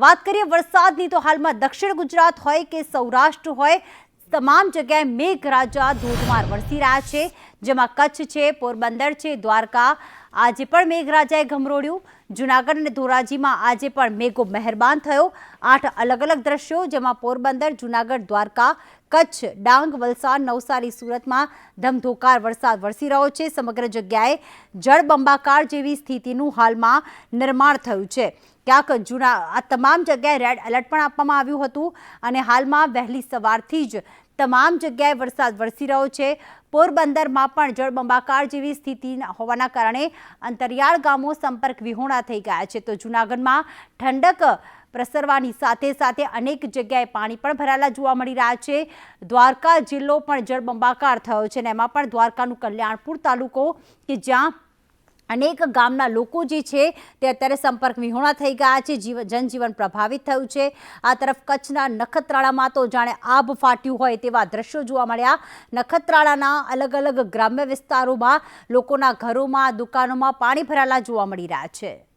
વાત કરીએ વરસાદની, તો હાલમાં દક્ષિણ ગુજરાત હોય કે સૌરાષ્ટ્ર હોય, તમામ જગ્યાએ મેઘરાજા ધોધમાર વરસી રહ્યા છે. જેમાં કચ્છ છે, પોરબંદર છે, દ્વારકા આજે પણ મેઘરાજાએ ગમરોડ્યું જુનાગઢ અને ધોરાજીમાં આજે પણ મેઘો મહેરબાન થયો. આઠ અલગ અલગ દ્રશ્યો, જેમાં પોરબંદર, જુનાગઢ, દ્વારકા, કચ્છ, ડાંગ, વલસાડ, નવસારી, સુરતમાં ધમધોકાર વરસાદ વરસી રહ્યો છે. સમગ્ર જગ્યાએ જળબંબાકાર જેવી સ્થિતિનું હાલમાં નિર્માણ થયું છે. ક્યાંક જૂના, આ તમામ જગ્યાએ રેડ એલર્ટ પણ આપવામાં આવ્યું હતું અને હાલમાં વહેલી સવારથી જ તમામ જગ્યાએ વરસાદ વરસી રહ્યો છે. પોરબંદરમાં પણ જળબંબાકાર જેવી સ્થિતિ હોવાના કારણે અંતરિયાળ ગામો સંપર્ક વિહોણા થઈ ગયા છે. તો જૂનાગઢમાં ઠંડક પ્રસરવાની સાથે સાથે અનેક જગ્યાએ પાણી પણ ભરાયેલા જોવા મળી રહ્યા છે. દ્વારકા જિલ્લો પણ જળબંબાકાર થયો છે અને એમાં પણ દ્વારકાનું કલ્યાણપુર તાલુકો કે જ્યાં અનેક ગામના લોકો જે છે તે અત્યારે સંપર્ક વિહોણા થઈ ગયા છે, જીવ, જનજીવન પ્રભાવિત થયું છે. આ તરફ કચ્છના નખત્રાળામાં તો જાણે આભ ફાટ્યું હોય તેવા દ્રશ્યો જોવા મળ્યા. નખત્રાળાના અલગ અલગ ગ્રામ્ય વિસ્તારોમાં લોકોના ઘરોમાં, દુકાનોમાં પાણી ભરાયેલા જોવા મળી રહ્યા છે.